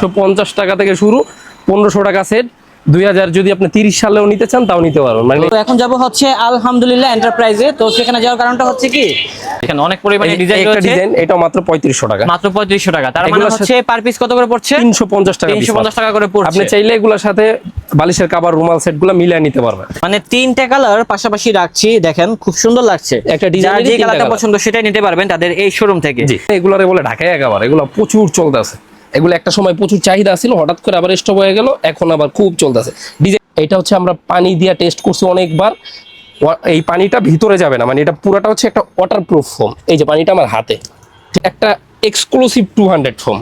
উনিশশো পঞ্চাশ টাকা থেকে শুরু পনেরোশো টাকা সেট দুই হাজার যদি আপনি তিরিশ সালেও নিতে চান তাও নিতে পারবেন। মানে তো এখন যাব হচ্ছে আলহামদুলিল্লাহ এন্টারপ্রাইজে তো সেখানে যাওয়ার কারণটা হচ্ছে কি? এখানে অনেক পরিমাণে ডিজাইন রয়েছে। ডিজাইন এটাও মাত্র পঁয়ত্রিশশো টাকা। মাত্র পঁয়ত্রিশশো টাকা। তার মানে হচ্ছে পার পিস কত করে পড়ছে? তিনশো পঞ্চাশ টাকা তিনশো piece পঞ্চাশ মাত্র। টাকা করে পড়ছে। আপনি চাইলে এগুলোর সাথে বালিশের কাবার রুমাল সেটগুলো মিলিয়ে নিতে পারবেন। মানে তিনটা কালার পাশাপাশি রাখছি দেখেন খুব সুন্দর লাগছে। একটা এরই যে কালারটা পছন্দ সেটাই নিতে পারবেন তাদের এই শোরুম থেকে। জি। এগুলারে বলে ঢাকায় একেবারে এগুলো প্রচুর চলতেছে। এগুলো একটা সময় প্রচুর চাহিদা ছিল হঠাৎ করে আবার স্টপ হয়ে গেল এখন আবার খুব চলতেছে। ডিজাইন এটা হচ্ছে আমরা পানি দিয়ে টেস্ট করছি অনেকবার এই পানিটা ভিতরে যাবে না মানে এটা পুরাটা হচ্ছে একটা ওয়াটার প্রুফ ফোম এই যে পানিটা আমার হাতে। একটা এক্সক্লুসিভ টু হান্ড্রেড ফোম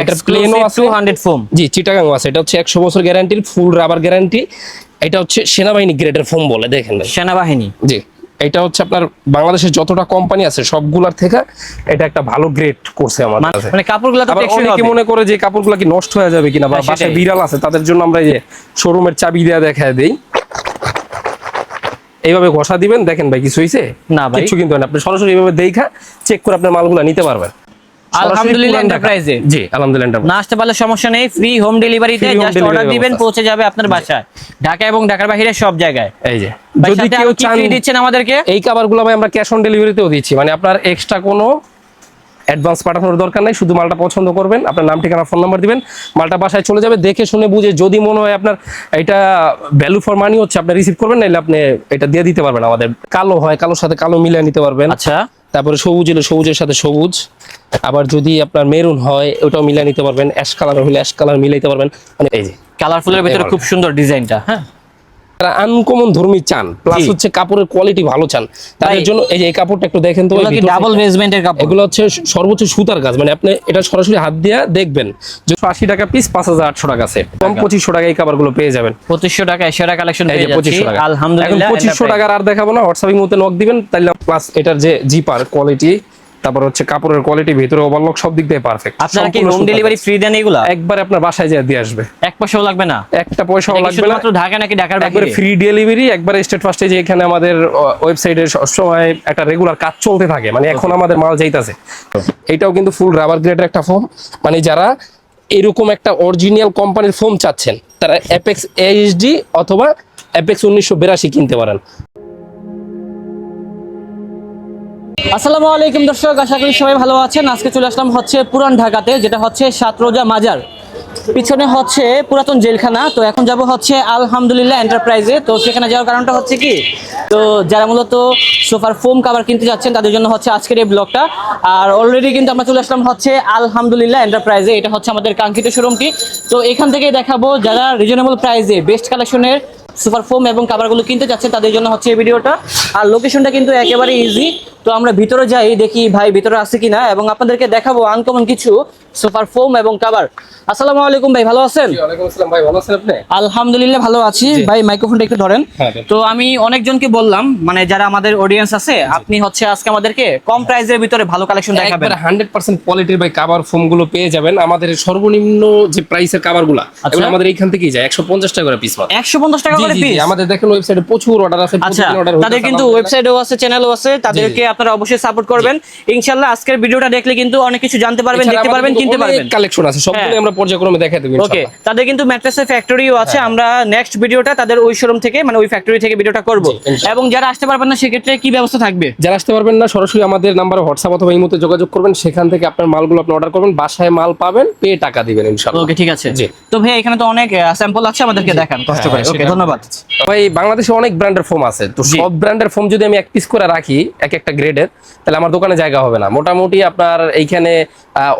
একটা প্লেনও আছে। Two hundred foam G Chittagong আছে। এটা হচ্ছে একশো বছর গ্যারান্টির ফুল রাবার গ্যারান্টি এটা হচ্ছে সেনাবাহিনী গ্রেডের ফোম বলে দেখেন। সেনাবাহিনী। জি। এটা হচ্ছে আপনার বাংলাদেশের যতটা কোম্পানি আছে সবগুলার থেকে এটা একটা ভালো গ্রেড করছে আমাদের মানে- মানে কাপড়গুলো তো টেকসই হবে। মনে করে যে কাপড়গুলো কি নষ্ট হয়ে যাবে কিনা বা হ্যাঁ, বাসায় বিড়াল আছে তাদের জন্য আমরা এই যে শোরুমের চাবি দেয়া দেখায় দেই। এইভাবে ঘষা দিবেন দেখেন ভাই কিছু হইছে? না ভাই। কিছু কিন্তু না। আপনি সরাসরি এইভাবে দেখা চেক করে আপনার মালগুলো নিতে পারবেন। আলহামদুলিল্লাহ। এন্টারপ্রাইজে জি আলহামদুলিল্লাহ enterprise। না আসতে পারলে সমস্যা নেই ফ্রি হোম ডেলিভারিতে জাস্ট অর্ডার দিবেন পৌঁছে যাবে আপনার বাসায়। ঢাকা এবং ঢাকার বাইরে সব জায়গায়। এই যে যদি কেউ চান দিচ্ছেন আমাদেরকে? এই কাভারগুলো ভাই আমরা ক্যাশ অন ডেলিভারিতেও দিচ্ছি। মানে আপনার এক্সট্রা কোনো অ্যাডভান্স পাঠানোর দরকার নাই শুধু মালটা পছন্দ করবেন আপনার নাম ঠিকানা ফোন নাম্বার দিবেন মালটা বাসায় চলে যাবে দেখে শুনে বুঝে যদি মনে হয় আপনার এটা ভ্যালু ফর মানি হচ্ছে আপনি রিসিভ করবেন নাহলে আপনি এটা দিয়ে দিতে পারবেন আমাদের। কালো হয় কালোর সাথে কালো মিলিয়ে নিতে পারবেন। আচ্ছা। তারপরে সবুজ হলে সবুজের সাথে সবুজ। আবার যদি আপনার মেরুন হয় ওটাও মিলিয়ে নিতে পারবেন। অ্যাশ কালার হলে অ্যাশ কালার মিলাইতে পারবেন। মানে এই যে কালারফুলের ভিতরে খুব সুন্দর ডিজাইনটা হ্যাঁ? যারা আনকমন ধর্মী চান প্লাস হচ্ছে কাপড়ের কোয়ালিটি ভালো চান। তাদের জন্য এই যে এই কাপড়টা একটু দেখেন তো ডাবল বেসমেন্টের কাপড়? এগুলো হচ্ছে সর্বোচ্চ সুতার কাজ মানে আপনি এটা সরাসরি হাত দিয়ে দেখবেন। যে আশি টাকা পিস পাঁচ হাজার আটশো টাকা সেট কম পঁচিশশো টাকা এই কাপড়গুলো পেয়ে যাবেন। পঁচিশশো টাকা সেরা কালেকশন পেয়ে পঁচিশশো টাকা। আলহামদুলিল্লাহ পঁচিশশো। টাকার আর দেখাবো না হোয়াটসঅ্যাপের মধ্যে নক দিবেন তাহলে প্লাস এটার যে জিপার কোয়ালিটি তারপর হচ্ছে কাপড়ের কোয়ালিটি ভিতরে ওভারলক সব দিক দিয়ে পারফেক্ট আপনারা কি হোম ডেলিভারি ফ্রি দেন এগুলা? একবার আপনার বাসায় যেয়ে দিয়ে আসবে। এক পয়সাও লাগবে না? একটা পয়সাও লাগবে না। শুধুমাত্র ঢাকা নাকি ঢাকার বাইরে? ফ্রি ডেলিভারি একবারে স্টেট ফার্স্টে যে এখানে আমাদের ওয়েবসাইটে সবসময় একটা রেগুলার কাজ চলতে থাকে। মানে এখন আমাদের মাল যাইতাছে। এটাও কিন্তু ফুল রাবার গ্রেডের একটা ফোম মানে যারা এরকম একটা অরিজিনাল কোম্পানির ফোম চাচ্ছেন তারা অ্যাপেক্স এইচডি অথবা অ্যাপেক্স উনিশশো বিরাশি কিনতে পারেন। আসসালামু আলাইকুম দর্শক, আশা করি সবাই ভালো আছেন। আজকে চলে আসলাম হচ্ছে পুরান ঢাকাতে, যেটা হচ্ছে সাতরোজা মাজার। পিছনে হচ্ছে পুরাতন জেলখানা, তো এখন যাব হচ্ছে আলহামদুলিল্লাহ এন্টারপ্রাইজে তো সেখানে যাওয়ার কারণটা হচ্ছে কি, তো যারা মূলত সোফার ফোম কাভার কিনতে যাচ্ছেন, তাদের জন্য হচ্ছে আজকের এই ব্লগটা আর অলরেডি কিন্তু আমরা চলে আসলাম হচ্ছে আলহামদুলিল্লাহ এন্টারপ্রাইজে এটা হচ্ছে আমাদের কাঙ্ক্ষিত শোরুমটি তো এখান থেকে দেখাবো যারা রিজনেবল প্রাইজে বেস্ট কালেকশনের সুপার ফোম এবং কাভারগুলো কিনতে চাচ্ছে তাদের জন্য হচ্ছে এই ভিডিওটা। আর লোকেশনটা কিন্তু একেবারে ইজি তো আমরা ভিতরে যাই, দেখি ভাই ভিতরে আছে কিনা। এবং আপনাদেরকে দেখাবো আনকমন কিছু। সুপার ফোম এবং কাভার আসসালামু আলাইকুম ভাই ভালো আছেন? ভাই ভালো আছেন আপনি? আলহামদুলিল্লাহ ভালো আছি। ভাই মাইক্রোফোনটা একটু ধরেন। হ্যাঁ, তো আমি অনেকজনকে বললাম মানে যারা আমাদের অডিয়েন্স আছে আপনি হচ্ছে আজকে আমাদেরকে কম প্রাইসের ভিতরে ভালো কালেকশন দেখাবেন। হান্ড্রেড পার্সেন্ট কোয়ালিটির ভাই কাভার ফোমগুলো পেয়ে যাবেন। আমাদের সর্বনিম্ন যে প্রাইসের কাভারগুলা এগুলো আমাদের এইখান থেকেই যায়। একশো পঞ্চাশ টাকা করে পিস মাত্র। একশো পঞ্চাশ টাকা করে পিস আমাদের দেখেন ওয়েবসাইটে প্রচুর অর্ডার আছে আচ্ছা প্রতিদিন order তাদের কিন্তু। ওয়েবসাইটও আছে চ্যানেলও আছে তাদেরকে আপনারা অবশ্যই সাপোর্ট করবেন। ইনশাআল্লাহ আজকের ভিডিওটা দেখলে কিন্তু অনেক কিছু জানতে পারবেন দেখতে পারবেন কিন্তু পারবেন। কালেকশন আছে সবগুলো হ্যাঁ। আমরা পর্যায়ক্রমে দেখাই দেবো ওকে তাদের কিন্তু ম্যাট্রেসের ফ্যাক্টরিও আছে আমরা নেক্সট ভিডিওটা তাদের ওই শোরুম থেকে মানে ওই ফ্যাক্টরি থেকে ভিডিওটা করব। এবং যারা আসতে পারবেন না সেক্ষেত্রে কি ব্যবস্থা থাকবে? যারা আসতে পারবেন না সরাসরি আমাদের নাম্বারে হোয়াটসঅ্যাপ অথবা ইমোতে যোগাযোগ করবেন সেখান থেকে আপনার মালগুলো আপনি অর্ডার করবেন বাসায় মাল পাবেন পেয়ে টাকা দিবেন ইনশাআল্লাহ। ওকে ঠিক আছে। তো ভাই এখানে তো অনেক স্যাম্পল আছে আমাদেরকে দেখান কষ্ট করে। হ্যাঁ, ওকে ধন্যবাদ। ভাই বাংলাদেশে অনেক ব্র্যান্ডের ফোম আছে। তো। সব ব্র্যান্ডের ফোম যদি আমি এক পিস করে রাখি এক একটা গ্রেডের তাহলে আমার দোকানে জায়গা হবে না। মোটামুটি আপনার এইখানে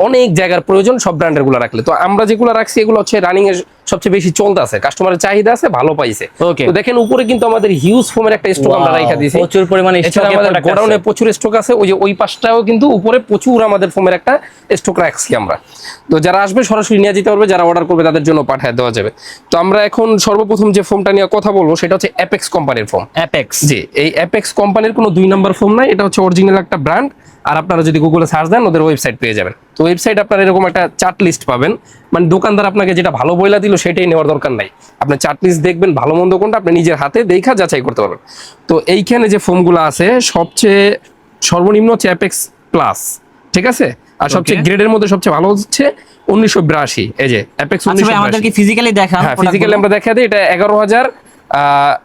অনেক জায়গার প্রয়োজন সব ব্র্যান্ডেরগুলো রাখলে। তো আমরা যেগুলো রাখছি এগুলো হচ্ছে রানিং এর সবচেয়ে বেশি চলতে আছে। কাস্টমারের চাহিদা আছে ভালো পাইছে. তো দেখেন উপরে কিন্তু আমাদের হিউজ ফোমের একটা স্টক আমরা রাখা দিয়েছি। প্রচুর পরিমাণে stock আমাদের গোডাউনে। প্রচুর স্টক আছে। ওই যে ওই পাশটাও কিন্তু উপরে প্রচুর আমাদের ফোমের একটা স্টক রাখছি আমরা। তো যারা আসবে সরাসরি নিয়ে যেতে পারবে। যারা অর্ডার করবে তাদের জন্য পাঠিয়ে দেওয়া যাবে। তো আমরা এখন সর্বপ্রথম যে ফোমটা নিয়ে কথা বলব সেটা হচ্ছে অ্যাপেক্স কোম্পানির ফোম অ্যাপেক্স জি এই অ্যাপেক্স কোম্পানির কোনো দুই নাম্বার ফোন নাই। এটা হচ্ছে অরিজিনাল একটা ব্র্যান্ড আর আপনারা যদি গুগলে সার্চ দেন ওদের ওয়েবসাইট পেয়ে যাবেন। তো ওয়েবসাইট আপনারা এরকম একটা চার্ট লিস্ট পাবেন। মানে দোকানদার আপনাকে যেটা ভালো বইলা দিল সেটাই নেওয়ার দরকার নাই। আপনি চাটনিস দেখবেন ভালো মন্দ কোনটা আপনি নিজের হাতে দেখা যাচাই করতে পারবেন। তো এইখানে যে ফোমগুলো আছে সবচেয়ে সর্বনিম্ন হচ্ছে অ্যাপেক্স প্লাস ঠিক আছে? আর সবচেয়ে গ্রেডের মধ্যে সবচেয়ে ভালো হচ্ছে উনিশশো বিরাশি এই যে অ্যাপেক্স আচ্ছা আমাদেরকে ফিজিক্যালি হ্যাঁ ফিজিক্যালি আমরা দেখা দিই এটা এগারো হাজার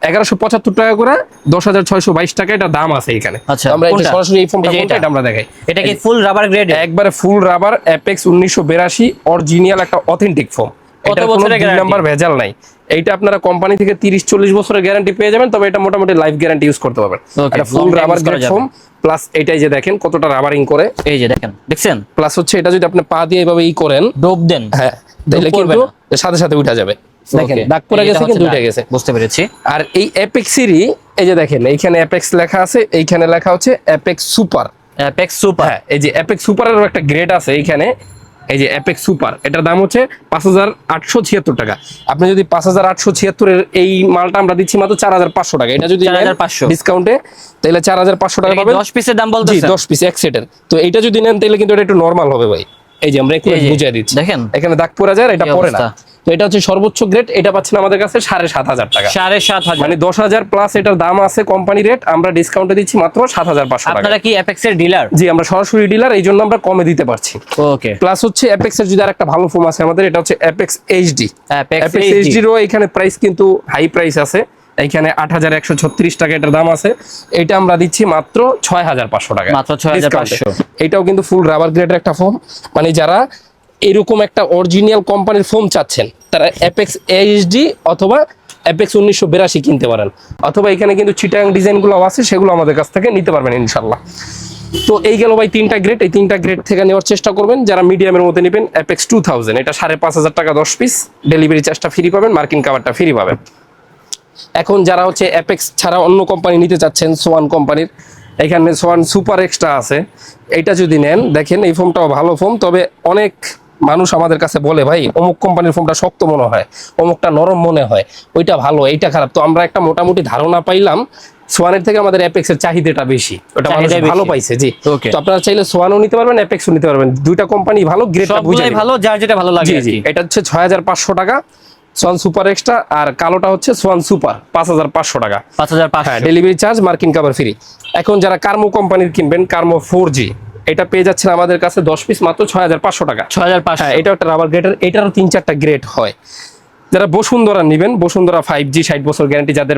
এগারোশো পঁচাত্তর টাকা করে দশ হাজার ছয়শো বাইশ টাকা এটা দাম আছে এখানে। আচ্ছা, আমরা এটা? সরাসরি এই ফোনটা আমরা দেখাই। এটা কি ফুল রাবার গ্রেড একবারে ফুল রাবার অ্যাপেক্স উনিশশো বিরাশি অরিজিনাল একটা অথেন্টিক ফোম কত বছরের দুই নাম্বার ভেজাল নাই। এইটা আপনারা কোম্পানি থেকে তিরিশ চল্লিশ বছরের গ্যারান্টি পেয়ে যাবেন তবে এটা মোটামুটি লাইফ গ্যারান্টি ইউজ করতে পারবেন। এটা full rubber grade foam plus এটাই যে দেখেন কতটা রাবারিং করে। এই যে দেখেন দেখছেন? প্লাস হচ্ছে এটা যদি আপনি পা দিয়ে এভাবে ই করেন দেন। হ্যাঁ তাহলে করবে কিন্তু সাথে সাথে উঠা যাবে। দেখেন দাগ পড়ে গেছে কিন্তু। উঠে গেছে। বুঝতে পেরেছি। আর এই অ্যাপেক্সেরই এই যে দেখেন এইখানে অ্যাপেক্স লেখা আছে এইখানে লেখা হচ্ছে অ্যাপেক্স সুপার অ্যাপেক্স সুপার হ্যাঁ এই যে অ্যাপেক্স সুপারেরও একটা গ্রেড আছে এইখানে। এই যে অ্যাপেক্স সুপার এটার দাম হচ্ছে পাঁচ হাজার আটশো ছিয়াত্তর টাকা। আপনি যদি পাঁচ হাজার আটশো ছিয়াত্তরের এই মালটা আমরা দিচ্ছি মাত্র চার হাজার পাঁচশো টাকা। এটা যদি 4,500 ডিসকাউন্টে তাহলে চার হাজার পাঁচশো টাকা পাবেন। দশ পিসের দাম জি বলতেছেন দশ পিস এক সেটের তো এটা যদি নেন তাহলে কিন্তু এটা একটু নর্মাল হবে ভাই। এই যে আমরা একটু বুঝিয়ে দিচ্ছি। দেখেন। এখানে দাগ পড়ে যায় এটা পড়ে না। তো এটা হচ্ছে সর্বোচ্চ গ্রেড এটা পাচ্ছেন আমাদের কাছে সাড়ে সাত হাজার টাকা। সাড়ে সাত হাজার। মানে দশ হাজার প্লাস এটার দাম আছে কোম্পানি রেট আমরা ডিসকাউন্টে দিচ্ছি মাত্র সাত হাজার পাঁচশো টাকা। আপনারা কি অ্যাপেক্সের ডিলার জি আমরা সরাসরি ডিলার এই জন্য আমরা কমে দিতে পারছি। ওকে প্লাস হচ্ছে অ্যাপেক্স এর যদি আর একটা ভালো ফোন আছে আমাদের এটা হচ্ছে অ্যাপেক্স এইচডি অ্যাপেক্স অ্যাপেক্স এইচডিরও এখানে প্রাইস কিন্তু হাই প্রাইস আছে। এখানে আট হাজার একশো ছত্রিশ টাকা এটার দাম আছে। এটা আমরা দিচ্ছি মাত্র ছয় হাজার পাঁচশো টাকা। মাত্র 6,500 Discount এ। এটাও কিন্তু ফুল রাবার গ্রেডের একটা ফোন মানে যারা এরকম একটা অরিজিনাল কোম্পানির ফোন চাচ্ছেন তারা অ্যাপেক্স এইচডি অথবা অ্যাপেক্স উনিশশো বিরাশি কিনতে পারেন। অথবা এখানে কিন্তু চিটাং ডিজাইনগুলো আছে সেগুলো আমাদের কাছ থেকে নিতে পারবেন ইনশাল্লাহ তো এই গেল ভাই তিনটা গ্রেড এই তিনটা গ্রেড থেকে নেওয়ার চেষ্টা করবেন। যারা মিডিয়ামের মধ্যে নেবেন অ্যাপেক্স টু থাউজেন্ড এটা সাড়ে পাঁচ হাজার টাকা দশ পিস ডেলিভারি চার্জটা ফ্রি পাবেন মার্কিন কাভারটা ফ্রি পাবেন। এখন যারা হচ্ছে অ্যাপেক্স ছাড়া অন্য কোম্পানি নিতে চাচ্ছেন সোয়ান কোম্পানির এখানে সোয়ান সুপার এক্সট্রা আছে। এটা যদি নেন দেখেন এই ফোনটাও ভালো ফোন তবে অনেক মানুষ আমাদের কাছে বলে ভাই অমুক কোম্পানির ফোনটা শক্ত মনে হয় অমুকটা নরম মনে হয় ওইটা ভালো এইটা খারাপ। তো আমরা একটা মোটামুটি ধারণা পাইলাম সোয়ানের থেকে আমাদের অ্যাপেক্স এর চাহিদাটা বেশি ওটা মানুষ ভালো পাইছে জি. তো আপনারা চাইলে সোয়ানও নিতে পারবেন অ্যাপেক্সও নিতে পারবেন। দুইটা কোম্পানি ভালো গ্রেডটা বুঝে সবগুলোই ভালো যার যেটা ভালো লাগে জি এটা হচ্ছে ছয় হাজার পাঁচশো টাকা। সোয়ান সুপার এক্সট্রা আর কালোটা হচ্ছে সোয়ান সুপার পাঁচ হাজার পাঁচশো টাকা। পাঁচ হাজার হ্যাঁ ডেলিভারি চার্জ মার্কিন কাভার ফ্রি এখন যারা কার্মো কোম্পানির কিনবেন কার্মো ফোর জি এটা পেয়ে যাচ্ছেন আমাদের কাছে দশ পিস মাত্র ছয় হাজার পাঁচশো টাকা। ছয় হাজার পাঁচশো। হ্যাঁ এটা একটা রাবার গ্রেডের এটারও তিন চারটা গ্রেড হয়। যারা বসুন্ধরা নেবেন বসুন্ধরা ফাইভ জি ষাট বছর গ্যারান্টি যাদের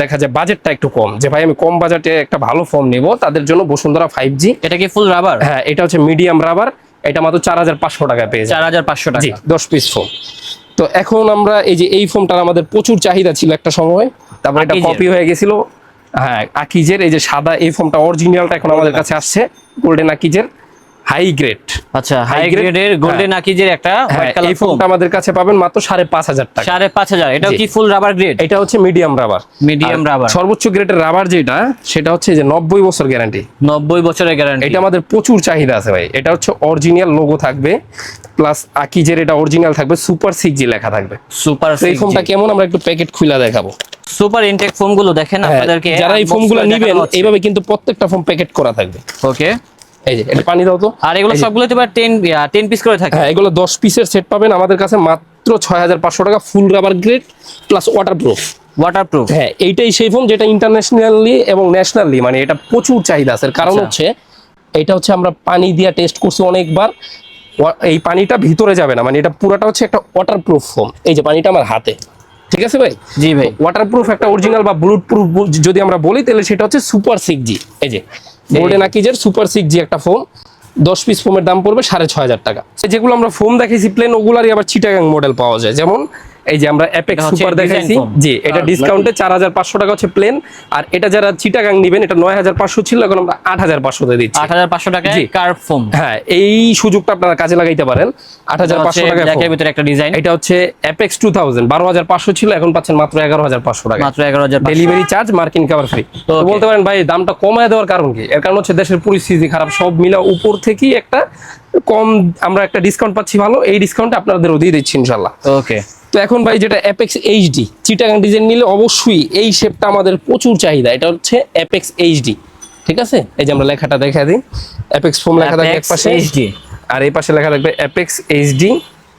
দেখা যায় বাজেটটা একটু কম যে ভাই আমি কম বাজেটে একটা ভালো ফোন নেব তাদের জন্য বসুন্ধরা ফাইভ জি এটা কি ফুল রাবার হ্যাঁ এটা হচ্ছে মিডিয়াম রাবার এটা মাত্র চার হাজার পাঁচশো টাকা পেয়ে চার হাজার পাঁচশো টাকা। দশ পিস ফোম তো এখন আমরা এই যে এই ফোনটার আমাদের প্রচুর চাহিদা ছিল একটা সময়। তারপর এটা কপি হয়ে গেছিল। হ্যাঁ আকিজের এই যে সাদা এই ফোনটা অরিজিনালটা এখন আমাদের কাছে আসছে গোল্ডেন আকিজের। হাই গ্রেড আচ্ছা হাই? গ্রেডের গোল্ডেন আকিজের একটা হ্যাঁ হোয়াইট কালার এই ফোনটা আমাদের কাছে পাবেন মাত্র সাড়ে পাঁচ হাজার টাকা। সাড়ে পাঁচ হাজার। এটাও জি। কি ফুল রাবার গ্রেড এটা হচ্ছে মিডিয়াম রাবার Medium rubber। সর্বোচ্চ গ্রেডের রাবার যেটা সেটা হচ্ছে যে নব্বই বছর গ্যারান্টি নব্বই বছরের গ্যারান্টি এটা আমাদের প্রচুর চাহিদা আছে ভাই। এটা হচ্ছে অরিজিনাল লোগো থাকবে প্লাস আকিজের এটা অরিজিনাল থাকবে সুপার সিক্স জি লেখা থাকবে। সুপার তো এই ফোনটা কেমন? আমরা একটু প্যাকেট খুলে দেখাবো। সুপার ইনটেক ফোমগুলো দেখেন হ্যাঁ, আপনাদেরকে যারা এই ফোন ফোনগুলো নিবেন এইভাবে কিন্তু প্রত্যেকটা ফোন প্যাকেট করা থাকবে। ওকে এই যে এটা পানি দাও তো। আর এগুলো পিস করে থাকে। হ্যাঁ এগুলো দশ পিসের সেট পাবেন। আমাদের কাছে মাত্র ছয় হাজার পাঁচশো টাকা full rubber grade plus waterproof waterproof হ্যাঁ এইটাই সেই ফোন যেটা ইন্টারন্যাশনালি এবং ন্যাশনালি মানে এটা প্রচুর চাহিদা আছে। কারণ আচ্ছা। হচ্ছে এটা হচ্ছে আমরা পানি দিয়ে টেস্ট করছি অনেকবার। এই পানিটা ভিতরে যাবে না মানে এটা পুরোটা হচ্ছে একটা ওয়াটার প্রুফ ফোম এই যে পানিটা আমার হাতে। ঠিক আছে ভাই? জি ভাই। ওয়াটার প্রুফ একটা অরিজিনাল বা বুলেট প্রুফ যদি আমরা বলি তাহলে সেটা হচ্ছে সুপার সিক্স জি এই যে গোল্ডেন যে। সুপার সিক্স জি একটা ফোন দশ পিস ফোমের দাম পড়বে সাড়ে ছয় হাজার টাকা। যেগুলো আমরা ফোম দেখেছি প্লেন ওগুলারই আবার চিটাগাং মডেল পাওয়া যায়। যেমন এই যে আমরা অ্যাপেক্স সুপার দেখাইছি। জি এটা ডিসকাউন্টে চার হাজার পাঁচশো টাকা হচ্ছে প্লেন আর এটা যারা চিটাগাং নিবেন এটা নয় হাজার পাঁচশো ছিল এখন আমরা আট হাজার পাঁচশো দিয়ে দিচ্ছি। আট হাজার পাঁচশো টাকায় কার্ভ ফোম হ্যাঁ এই সুযোগটা আপনারা কাজে লাগাইতে পারেন। আট হাজার পাঁচশো টাকা ব্ল্যাকের ভিতরে একটা ডিজাইন এটা হচ্ছে অ্যাপেক্স টু থাউজেন্ড বারো হাজার পাঁচশো ছিল এখন পাচ্ছেন মাত্র এগারো হাজার পাঁচশো টাকা মাত্র এগারো হাজার ডেলিভারি চার্জ মার্কিন কাভার ফ্রি তো বলতে পারেন ভাই দামটা কমায় দেওয়ার কারণ কি? এর কারণ হচ্ছে দেশের পরিস্থিতি খারাপ সব মিলা উপর থেকেই একটা কম আমরা একটা ডিসকাউন্ট পাচ্ছি ভালো এই ডিসকাউন্টে আপনাদেরও দিয়ে দিচ্ছি ইনশাল্লাহ ওকে তো এখন ভাই যেটা অ্যাপেক্স এইচডি চিটাগাং ডিজাইন নিলে অবশ্যই এই শেপটা আমাদের প্রচুর চাহিদা। এটা হচ্ছে অ্যাপেক্স এইচডি ঠিক আছে? এই যে আমরা লেখাটা দেখা দিই। অ্যাপেক্স ফোম লেখা থাকবে এক পাশে। HD আর এই পাশে লেখা থাকবে অ্যাপেক্স এইচডি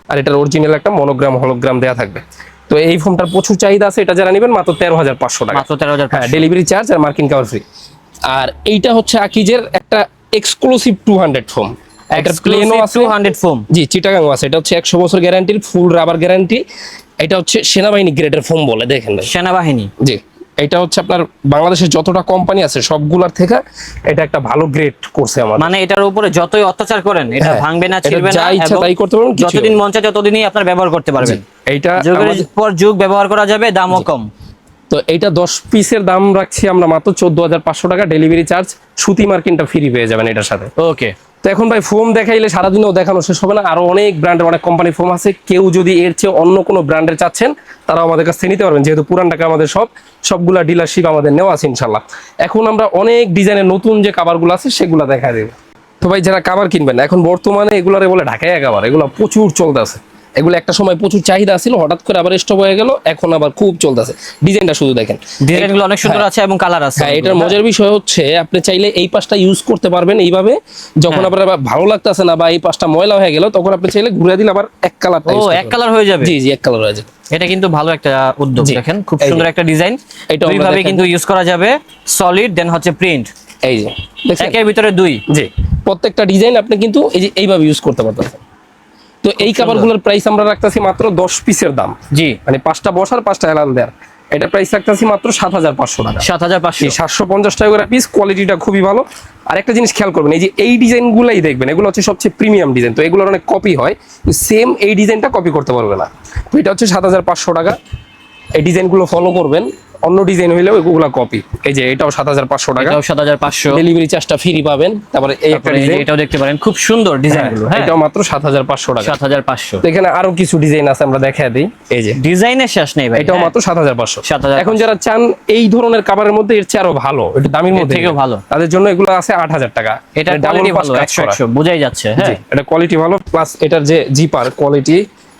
আর এটার অরিজিনাল একটা মনোগ্রাম হলোগ্রাম দেওয়া থাকবে। তো এই ফোনটার প্রচুর চাহিদা আছে এটা যারা নেবেন মাত্র তেরো হাজার পাঁচশো টাকা। মাত্র তেরো হাজার হ্যাঁ ডেলিভারি চার্জ আর মার্কিন কাভার ফ্রি আর এইটা হচ্ছে আকিজের একটা এক্সক্লুসিভ টু হান্ড্রেড ফোম এটার প্লেনও আছে। 200 ফোম জি চিটাগাং আছে। এটা হচ্ছে একশো বছর গ্যারান্টির ফুল রাবার গ্যারান্টি এটা হচ্ছে সেনাবাহিনী গ্রেডের ফোম বলে দেখেন ভাই। সেনাবাহিনী। জি এটা হচ্ছে আপনার বাংলাদেশের যতটা কোম্পানি আছে সবগুলার থেকে এটা একটা ভালো গ্রেড করছে আমার মানে এটার উপরে যতই অত্যাচার করেন এটা হ্যাঁ, ভাঙবে না এটা ছিড়বে না যা ইচ্ছা তাই করতে পারবেন, যতদিন মন চায় ততদিনই আপনার ব্যবহার করতে পারবেন। এইটা যুগের পর যুগ ব্যবহার করা যাবে দামও কম। তো এইটা দশ পিসের দাম রাখছি আমরা মাত্র চোদ্দ হাজার পাঁচশো টাকা ডেলিভারি চার্জ সুতি মার্কিনটা ফ্রি পেয়ে যাবেন এটার সাথে। ওকে তো এখন ভাই ফোম দেখাইলে সারাদিনেও দেখানো শেষ হবে না। আরও অনেক ব্র্যান্ডের অনেক কোম্পানি ফোম আছে। কেউ যদি এর চেয়ে অন্য কোনো ব্র্যান্ডের চাচ্ছেন তারা আমাদের কাছ থেকে নিতে পারবেন। যেহেতু পুরান টাকা আমাদের সব, সবগুলা ডিলারশিপ আমাদের নেওয়া আছে ইনশাল্লাহ এখন আমরা অনেক ডিজাইনের নতুন যে কাভারগুলো আছে, সেগুলো দেখা দেবো। তো ভাই যারা কাবার কিনবেন, এখন বর্তমানে এগুলারে বলে ঢাকায় কাবার এগুলো প্রচুর চলতেছে। এগুলো একটা সময় প্রচুর চাহিদা ছিল হঠাৎ করে আবার স্টপ হয়ে গেল এখন আবার খুব চলতেছে। ডিজাইনটা শুধু দেখেন। ডিজাইনগুলো অনেক সুন্দর আছে এবং কালার আছে। হ্যাঁ এটার মজার বিষয় হচ্ছে আপনি চাইলে এই পাশটা ইউজ করতে পারবেন এইভাবে। যখন হ্যাঁ। আবার ভালো লাগতেছে না বা এই পাশটা ময়লা হয়ে গেল তখন আপনি চাইলে ঘুরে দিলে আবার এক কালার ও এক কালার হয়ে যাবে? জি জি এক কালার হয়ে যাবে। এটা কিন্তু ভালো একটা উদ্যোগ দেখেন। খুব সুন্দর একটা ডিজাইন দুইভাবে দেখাই। কিন্তু ইউজ করা যাবে। সলিড দেন হচ্ছে প্রিন্ট এই যে একের ভিতরে দুই। জি। প্রত্যেকটা ডিজাইন আপনি কিন্তু এই যে এইভাবে ইউজ করতে পারতেছেন। তো এই কাভারগুলোর প্রাইস আমরা রাখতেছি মাত্র দশ পিসের দাম। জি। মানে পাঁচটা বসার পাঁচটা এলান দেয়ার। এটা প্রাইস রাখতেছি মাত্র সাত হাজার পাঁচশো টাকা। সাত হাজার পাঁচশো। সাতশো পঞ্চাশ টাকা করে পিস কোয়ালিটিটা খুবই ভালো। আর একটা জিনিস খেয়াল করবেন এই যে এই ডিজাইনগুলাই দেখবেন এগুলো হচ্ছে সবচেয়ে প্রিমিয়াম ডিজাইন তো এগুলোর অনেক কপি হয় সেম এই ডিজাইনটা কপি করতে পারবে না। তো এটা হচ্ছে সাত হাজার পাঁচশো টাকা। এই ডিজাইনগুলো ফলো করবেন। অন্য ডিজাইন হইলেও এগুলো কপি এই যে এটাও সাত হাজার পাঁচশো টাকা। এটাও সাত হাজার পাঁচশো। ডেলিভারি চার্জটা ফ্রি পাবেন। তারপরে এই একটা এটাও দেখতে পারেন। খুব সুন্দর ডিজাইনগুলো হ্যাঁ। এটাও মাত্র সাত হাজার পাঁচশো টাকা। সাত হাজার পাঁচশো। তো এখানে আরও কিছু ডিজাইন আছে আমরা দেখা দিই। এই যে। ডিজাইনের শেষ নেই ভাই। এটাও হ্যাঁ। মাত্র সাত হাজার পাঁচশো। 7,500 এখন যারা চান এই ধরনের কাভারের মধ্যে এর চেয়ে আরও ভালো একটু দামির মধ্যে। থেকেও ভালো। তাদের জন্য এগুলো আছে আট হাজার টাকা। এটা ডাবল ভালো একশো। একশো বোঝাই যাচ্ছে হ্যাঁ। এটা কোয়ালিটি ভালো প্লাস এটার যে জিপার কোয়ালিটি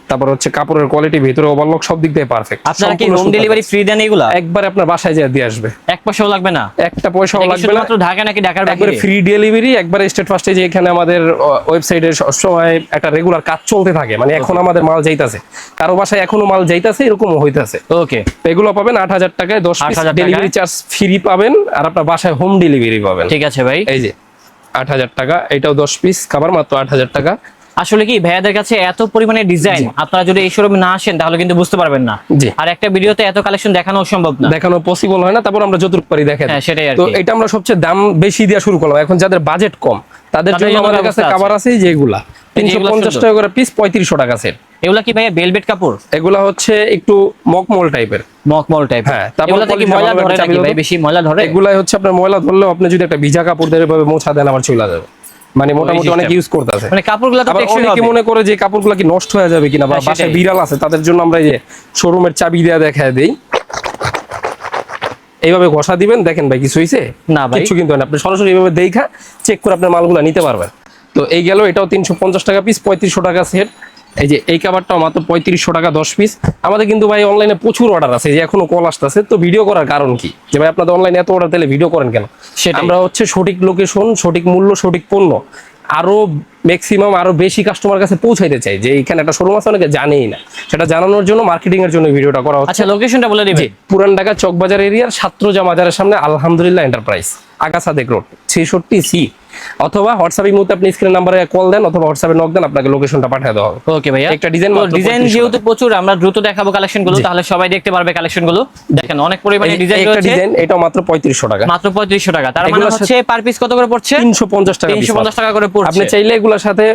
তারপর হচ্ছে কাপড়ের কোয়ালিটি ভিতরে ওভারলক সব দিক দিয়ে পারফেক্ট আপনারা কি হোম ডেলিভারি ফ্রি দেন এগুলা? একবার আপনার বাসায় যেয়ে দিয়ে আসবে। এক পয়সাও লাগবে না? একটা পয়সাও লাগবে না। শুধুমাত্র ঢাকা নাকি ঢাকার একবারে বাইরে ফ্রি ডেলিভারি একবারে স্টেট ফার্স্টে যে এখানে আমাদের ওয়েবসাইটে সবসময় একটা রেগুলার কাজ চলতে থাকে। মানে এখন আমাদের মাল যাইতাছে। কারও বাসায় এখনও মাল যাইতাছে এরকমও হইতাছে। ওকে এগুলো পাবেন আট হাজার টাকায় দশ 8,000 টাকায়। ডেলিভারি চার্জ ফ্রি পাবেন আর আপনার বাসায় হোম ডেলিভারি পাবেন। ঠিক আছে ভাই। এই যে আট হাজার টাকা এটাও দশ পিস খাবার মাত্র আট হাজার টাকা। আসলে কি ভাইয়াদের কাছে এত পরিমাণে ডিজাইন আপনারা যদি এই শোরুমে না আসেন তাহলে কিন্তু বুঝতে পারবেন না। আর একটা ভিডিওতে এত কালেকশন দেখানো সম্ভব না। দেখানো পসিবল হয় না তারপর আমরা যতটুকু পারি দেখেন হ্যাঁ, সেটাই তো এটা আমরা সবচেয়ে দাম বেশি দেওয়া শুরু করলাম। এখন যাদের বাজেট কম তাদের জন্য আমাদের কাছে খাবার আছে। যেগুলা তিনশো যেগুলো পঞ্চাশ সুন্দর। টাকা করে পিস পঁয়ত্রিশশো টাকা সেট এগুলা কি ভাইয়া বেলভেট কাপড়? এগুলা হচ্ছে একটু মকমল টাইপের মকমল টাইপ হ্যাঁ, তারপর এগুলাতে কি ময়লা ধরে নাকি ভাই? বেশি ময়লা ধরে? এগুলাই হচ্ছে আপনার ময়লা ধরলেও আপনি যদি একটা ভিজা কাপড় দিয়ে এভাবে মোছা দেন আবার চলে যাবে। মানে মোটামুটি অনেক ইউজ করতেছে। মানে কাপড়গুলো তো টেকসই হবে। মনে করে যে কাপড়গুলো কি নষ্ট হয়ে যাবে কিনা বা হ্যাঁ, বাসায় বিড়াল আছে তাদের জন্য আমরা এই যে শোরুমের চাবি দেয়া দেখায় দেই। এইভাবে ঘষা দিবেন দেখেন ভাই কিছু হইছে? না ভাই। কিছু কিন্তু না। আপনি সরাসরি এইভাবে দেখা চেক করে আপনার মালগুলো নিতে পারবেন। তো এই গেল এটাও তিনশো পঞ্চাশ টাকা পিস পঁয়ত্রিশশো টাকা সেট এই যে এই কাবারটাও মাত্র পঁয়ত্রিশশো টাকা দশ পিস আমাদের কিন্তু ভাই অনলাইনে প্রচুর অর্ডার আছে যে এখনও কল আসতেছে। তো ভিডিও করার কারণ কি? যে ভাই আপনাদের অনলাইনে এত অর্ডার দিলে ভিডিও করেন কেন। আমরা হচ্ছে সঠিক লোকেশন সঠিক মূল্য সঠিক পণ্য আরও ম্যাক্সিমাম আরও বেশি কাস্টমার কাছে পৌঁছাইতে চাই। যে এখানে একটা শোরুম আছে অনেকে জানেই না। সেটা জানানোর জন্য মার্কেটিং এর জন্য ভিডিওটা করা হচ্ছে। আচ্ছা লোকেশনটা বলে দিবে জি পুরান ঢাকা চকবাজার এরিয়ার ছাত্রজা মাজারের সামনে আলহামদুলিল্লাহ এন্টারপ্রাইজ আগাছা দেক রোড ছেষট্টি সি অথবা হোয়াটসঅ্যাপ মুহূর্তে আপনি স্ক্রিন নাম্বারে কল দেন অথবা হোয়াটসঅ্যাপে নক দেন আপনাকে লোকেশনটা পাঠিয়ে দেওয়া হবে। ওকে ভাইয়া। একটা ডিজাইন ডিজাইন যেহেতু প্রচুর আমরা দ্রুত দেখাবো কালেকশনগুলো তাহলে সবাই দেখতে পারবে কালেকশনগুলো। দেখেন অনেক পরিমাণে ডিজাইন রয়েছে একটা ডিজাইন এটা মাত্র পঁয়ত্রিশশো টাকা। মাত্র পঁয়ত্রিশশো টাকা। তার মানে হচ্ছে পার পিস কত করে পড়ছে? তিনশো পঞ্চাশ টাকা তিনশো piece পঞ্চাশ মাত্র। টাকা করে পড়ছে আপনি চাইলে এগুলোর সাথে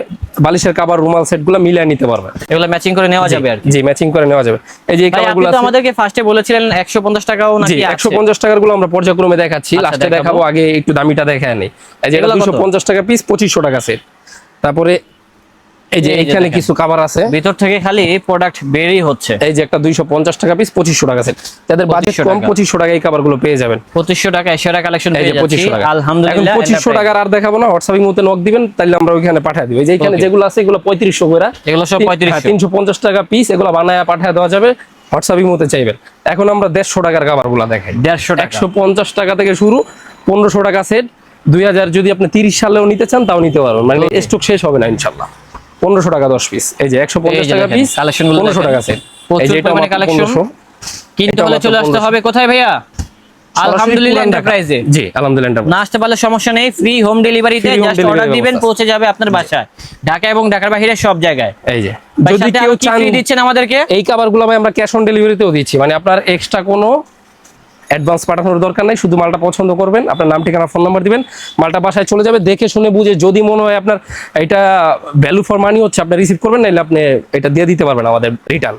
বালিশের কাবার রুমাল সেটগুলো মিলিয়ে নিতে পারবেন। এগুলো ম্যাচিং করে নেওয়া যাবে আর জি ম্যাচিং করে নেওয়া যাবে। এই যে ভাই আপনি তো আমাদেরকে ফার্স্টে বলেছিলেন একশো পঞ্চাশ টাকাও নাকি একশো আছে পঞ্চাশ টাকারগুলো আমরা পর্যায়ক্রমে দেখাচ্ছি। আচ্ছা, লাস্টে দেখাবো। দেখাবো আগে একটু দামিটা দেখায় নেই এই যে পঞ্চাশ টাকা পিস পঁচিশশো টাকা সেট তারপরে এই যে কিছু কাবার আছে। ভিতর থেকে খালি প্রোডাক্ট বেরই হচ্ছে। এই যে একটা দুইশো পঞ্চাশ টাকা পিস পঁচিশশো টাকা সেট যাদের বাজেট কম টাকা। পঁচিশশো টাকা এই গুলো পেয়ে যাবেন। পঁচিশশো টাকা সেরা কালেকশন পেয়ে যাচ্ছি। টাকা। এখন আলহামদুলিল্লাহ পঁচিশশো টাকার আর দেখাবো না। হোয়াটসঅ্যাপের মধ্যে নক দিবেন তাহলে আমরা ওইখানে পাঠিয়ে দিব। এই যে এখানে যেগুলো আছে এগুলো পঁয়ত্রিশশো করে। এগুলো সব পঁয়ত্রিশশো। তিনশো পঞ্চাশ টাকা পিস এগুলো বানায় পাঠিয়ে দেওয়া যাবে। হোয়াটসঅ্যাপের মধ্যে চাইবেন। এখন আমরা দেড়শো টাকার কাবারগুলা দেখাই। দেড়শো টাকা। একশো পঞ্চাশ টাকা থেকে শুরু পনেরোশো টাকা সেট দুই হাজার যদি আপনি তিরিশ সালেও নিতে চান তাও নিতে পারবেন। মানে স্টক শেষ হবে না ইনশাল্লাহ। পনেরোশো টাকা দশ পিস এই যে একশো পঞ্চাশ টাকা পিস পনেরোশো টাকা সেট প্রচুর পরিমাণে collection। কিনতে হলে চলে আসতে হবে কোথায় ভাইয়া? সরাসরি আলহামদুলিল্লাহ পুরান এন্টারপ্রাইজে জি আলহামদুলিল্লাহ। না আসতে পারলে সমস্যা নেই ফ্রি হোম ডেলিভারিতে জাস্ট অর্ডার দিবেন পৌঁছে যাবে আপনার বাসায়। ঢাকা এবং ঢাকার বাইরে সব জায়গায়। এই যে যদি কেউ চান দিচ্ছেন আমাদেরকে? এই ভাই আমরা ক্যাশ অন ডেলিভারিতেও দিচ্ছি। মানে আপনার এক্সট্রা কোনো অ্যাডভান্স পাঠানোর দরকার নাই শুধু মালটা পছন্দ করবেন। আপনার নাম ঠিকানা ফোন নাম্বার দিবেন। মালটা বাসায় চলে যাবে দেখে শুনে বুঝে যদি মনে হয় আপনার এটা ভ্যালু ফর মানি হচ্ছে আপনি রিসিভ করবেন নাহলে আপনি এটা দিয়ে দিতে পারবেন আমাদের রিটার্ন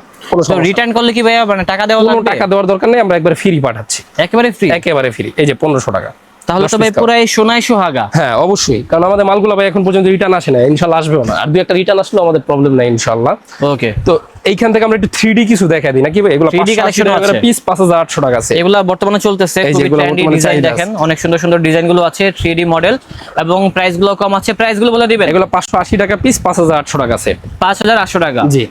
রিটার্ন করলে কি ভাইয়া মানে টাকা দেওয়া টাকা দেওয়ার দরকার নেই আমরা একবার ফ্রি পাঠাচ্ছি। একেবারে ফ্রি একেবারে ফ্রি এই যে পনেরোশো টাকা। তাহলে তো ভাই পুরাই সোনায় সোহাগা। হ্যাঁ অবশ্যই। কারণ আমাদের মালগুলো ভাই এখন পর্যন্ত রিটার্ন আসে না ইনশাল্লাহ আসবেও না। আর দু একটা রিটার্ন আসলেও আমাদের প্রবলেম নাই ইনশাল্লাহ। ওকে তো এইখান থেকে আমরা একটু থ্রি কিছু দেখা দিই নাকি ভাই? এগুলো 3D collection ও আছে। পিস পাঁচ হাজার আটশো টাকা আছে। এগুলা বর্তমানে চলতেছে ডিজাইন দেখেন। অনেক সুন্দর সুন্দর ডিজাইনগুলো আছে থ্রি মডেল এবং প্রাইসগুলো কম আছে। প্রাইসগুলো বলে দিবেন। এগুলো পাঁচশো আশি টাকা পিস পাঁচ হাজার আটশো টাকা সেট পাঁচ হাজার আটশো টাকা। জি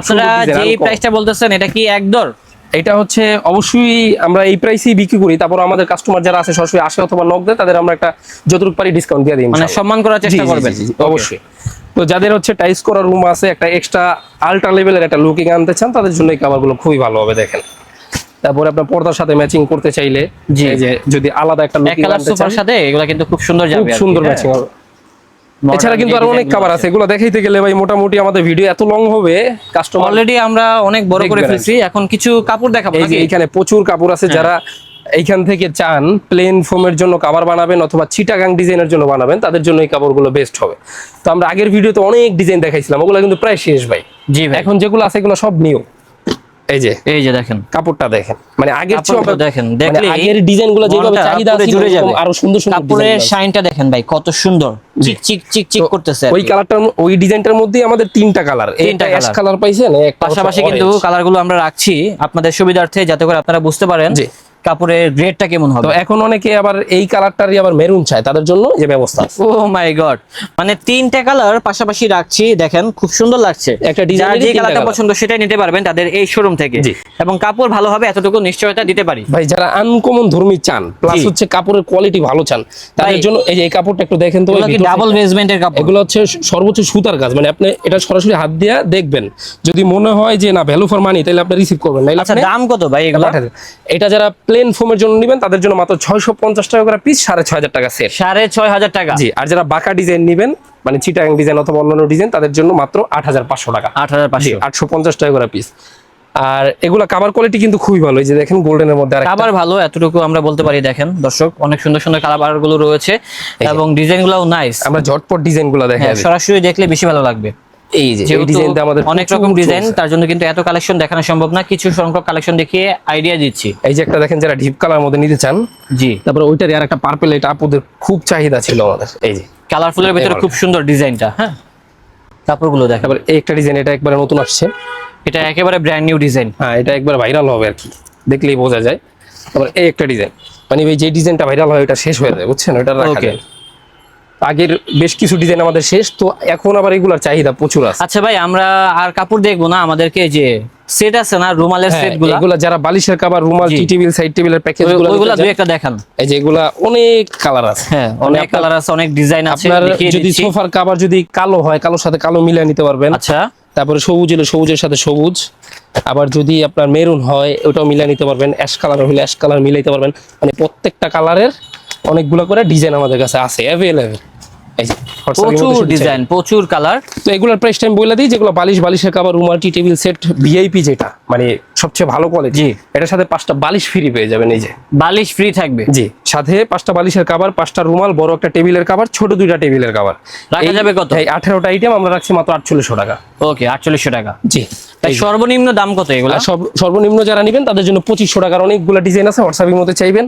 আপনারা যে প্রাইসটা বলতেছেন এটা কি এক দর? এটা হচ্ছে অবশ্যই আমরা এই প্রাইসেই বিক্রি করি তারপর আমাদের কাস্টমার যারা আছে সরাসরি আসে অথবা নক দেয় তাদের আমরা একটা যতটুকু পারি ডিসকাউন্ট দিয়ে দিই মানে সম্মান করার চেষ্টা করবেন। অবশ্যই। তো যাদের হচ্ছে টাইস করার রুম আছে একটা এক্সট্রা আল্ট্রা লেভেলের একটা লুকিং আনতে চান তাদের জন্য এই কাভারগুলো খুবই ভালো হবে দেখেন। তারপরে আপনার পর্দার সাথে ম্যাচিং করতে চাইলে। যে যদি আলাদা একটা লুকিং আনতে চান সাথে এগুলা কিন্তু খুব সুন্দর যাবে খুব সুন্দর। ম্যাচিং হবে। এছাড়া কিন্তু আরও অনেক কাভার আছে এগুলো দেখাইতে গেলে ভাই মোটামুটি আমাদের ভিডিও এত লং হবে কাস্টমার অলরেডি আমরা অনেক বড় করে। ফেলছি এখন কিছু কাপড় দেখাবো এই যে নাকি? এখানে প্রচুর কাপড় আছে হ্যাঁ। যারা এইখান থেকে চান প্লেন ফোমের জন্য কাভার বানাবেন অথবা চিটাগাং ডিজাইনের জন্য বানাবেন তাদের জন্য এই কাপড়গুলো বেস্ট হবে তো আমরা আগের ভিডিওতে অনেক ডিজাইন দেখাইছিলাম ওগুলো কিন্তু প্রায় শেষ ভাই জি ভাই এখন যেগুলো আছে এগুলো সব নিউ এই যে। এই যে দেখেন। কাপড়টা দেখেন। মানে আগের চেয়ে দেখেন, দেখলে আগের ডিজাইনগুলো যেভাবে চাহিদা আছে জুড়ে যাবে। আরও সুন্দর সুন্দর কাপড়ের শাইনটা দেখেন ভাই কত সুন্দর। চিক চিক চিক চিক করতেছে ওই কালারটা কালারটার ওই ডিজাইনটার মধ্যেই আমাদের তিনটা কালার। এইটা অ্যাশ কালার। পাইছেন পাশাপাশি কিন্তু কালার কালারগুলো আমরা রাখছি আপনাদের সুবিধার্থে যাতে করে আপনারা বুঝতে পারেন। কাপড়ের গ্রেডটা কেমন হবে? তো এখন অনেকে আবার এই কালারটারই আবার মেরুন চায় তাদের জন্য যে ব্যবস্থা। ও মাই গড মানে তিনটা কালার পাশাপাশি রাখছি দেখেন খুব সুন্দর লাগছে। একটা এরই যে কালারটা পছন্দ সেটাই নিতে পারবেন তাদের এই শোরুম থেকে। এবং কাপড় ভালো হবে এতটুকু নিশ্চয়তা দিতে পারি। ভাই যারা আনকমন ধর্মী চান প্লাস হচ্ছে কাপড়ের কোয়ালিটি ভালো চান তাদের জন্য এই যে এই কাপড়টা একটু দেখেন তো ডাবল থেকে। বেসমেন্টের কাপড়? এগুলো হচ্ছে সর্বোচ্চ সুতার কাজ মানে আপনি এটা সরাসরি হাত দিয়ে দেখবেন। যদি মনে হয় যে না ভ্যালু ফর মানি তাহলে আপনি রিসিভ করবেন আচ্ছা দাম কত ভাই এগুলো? এটা যারা প্লেন ফোমের জন্য নেবেন তাদের জন্য মাত্র ছয়শো পঞ্চাশ টাকা করে পিস সাড়ে ছয় হাজার টাকা সেট সাড়ে ছয় হাজার টাকা। জি আর যারা বাঁকা ডিজাইন নেবেন মানে চিটাং ডিজাইন অথবা অন্যান্য ডিজাইন তাদের জন্য মাত্র আট হাজার পাঁচশো টাকা। আট হাজার পাঁচশো। আটশো পঞ্চাশ টাকা করে পিস আর এগুলা কাভার কোয়ালিটি কিন্তু খুবই ভালো। এই যে দেখেন গোল্ডেনের মধ্যে কাবার ভালো এতটুকু আমরা বলতে পারি দেখেন। দর্শক অনেক সুন্দর সুন্দর কালারগুলো রয়েছে এবং ডিজাইন গুলাও নাইস আমরা ঝটপট ডিজাইনগুলো দেখা সরাসরি দেখলে বেশি ভালো লাগবে। এই যে এই ডিজাইনটা আমাদের অনেক রকম ডিজাইন তার জন্য কিন্তু এত কালেকশন দেখানো সম্ভব না। কিছু সংখ্যক কালেকশন দেখিয়ে আইডিয়া দিচ্ছি। এই যে একটা দেখেন যারা ডিপ কালার মধ্যে নিতে চান জি। তারপরে আর একটা পার্পল এটা আপুদের খুব চাহিদা ছিল আমাদের। এই যে কালারফুলের ভিতরে খুব সুন্দর ডিজাইনটা হ্যাঁ? কাপড়গুলো দেখো তারপরে এই একটা ডিজাইন এটা একবারে নতুন আসছে। এটা একেবারে ব্র্যান্ড নিউ ডিজাইন হ্যাঁ এটা একবার ভাইরাল হবে আর কি। দেখলেই বোঝা যায়। তারপর এই একটা ডিজাইন মানে এই যে ডিজাইনটা ভাইরাল হয় এটা শেষ হয়ে যায় বুঝছেন? ওটা রাখা যায়। আগের বেশ কিছু ডিজাইন আমাদের শেষ তো এখন আবার এগুলার চাহিদা প্রচুর আছে। আচ্ছা ভাই আমরা আর কাপড় দেখব না আমাদেরকে যে সেট আছে না রুমালের হ্যাঁ, সেটগুলা এগুলা যারা বালিশের কাবার রুমাল টি টেবিল সাইড টেবিলের প্যাকেজগুলো ওইগুলা দুই একটা দেখান। এই যে এগুলা অনেক কালার আছে। হ্যাঁ মানে অনেক কালার আছে অনেক ডিজাইন আছে আপনার যদি সোফার কাবার যদি কালো হয় কালোর সাথে কালো মিলিয়ে নিতে পারবেন। আচ্ছা। তারপরে সবুজ হলে সবুজের সাথে সবুজ। আবার যদি আপনার মেরুন হয় ওটাও মিলিয়ে নিতে পারবেন। অ্যাশ কালার হলে অ্যাশ কালার মিলাইতে পারবেন। মানে প্রত্যেকটা কালারের অনেকগুলো করে ডিজাইন আমাদের কাছে আছে অ্যাভেলেবেল প্রচুর ডিজাইন প্রচুর কালার তো এগুলোর প্রাইস টাইম বলে দিই যেগুলো বালিশ বালিশের কাবার রুমাল টি টেবিল সেট ভিআইপি যেটা মানে সবচেয়ে ভালো কোয়ালিটি। এটার সাথে পাঁচটা বালিশ ফ্রি পেয়ে যাবেন এই যে। বালিশ ফ্রি থাকবে। জি সাথে পাঁচটা বালিশের কাবার পাঁচটা রুমাল বড় একটা টেবিলের কাবার ছোট দুইটা টেবিলের কাবার রাখা যাবে কত? এই আঠেরোটা আইটেম আমরা রাখছি মাত্র আটচল্লিশশো টাকা। ওকে আটচল্লিশশো টাকা। জি। তাই সর্বনিম্ন দাম কত এগুলো? সর্বনিম্ন যারা নেবেন তাদের জন্য পঁচিশশো টাকার অনেকগুলো ডিজাইন আছে হোয়াটসঅ্যাপের মধ্যে চাইবেন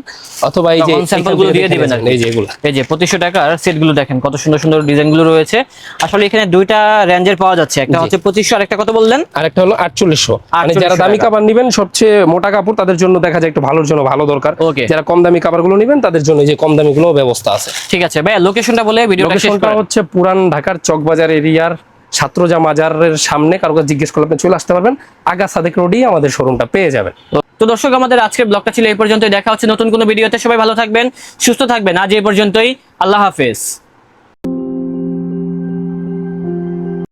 অথবা এই যে তখন sample গুলো দিয়ে দিবেন এই যে এগুলো। এই যে পঁচিশশো টাকার সেটগুলো দেখেন কত সুন্দর সুন্দর ডিজাইনগুলো রয়েছে। আসলে এখানে দুইটা রেঞ্জের পাওয়া যাচ্ছে একটা হচ্ছে পঁচিশশো আর একটা কত বললেন? আরেকটা হলো আটচল্লিশশো। মানে যারা দামি। কাপড় নেবেন সবচেয়ে মোটা কাপড় তাদের জন্য দেখা যায় একটু ভালোর জন্য ভালো দরকার. যারা কম দামি কাপড়গুলো নেবেন তাদের জন্য যে কম দামি গুলো ব্যবস্থা আছে। ঠিক আছে ভাই লোকেশনটা বলে ভিডিওটা শেষ লোকেশনটা হচ্ছে পুরান ঢাকার চকবাজার এরিয়ার ছাত্রজা মাজারের সামনে কারও কাছে জিজ্ঞেস করলে আপনি চলে আসতে পারবেন। আগা সাদেক রোডেই আমাদের শোরুমটা পেয়ে যাবেন। তো দর্শক, আমাদের আজকের ব্লগটা ছিল এই পর্যন্তই। দেখা হচ্ছে নতুন কোনো ভিডিওতে। সবাই ভালো থাকবেন, সুস্থ থাকবেন। আজ এই পর্যন্তই। আল্লাহ হাফেজ।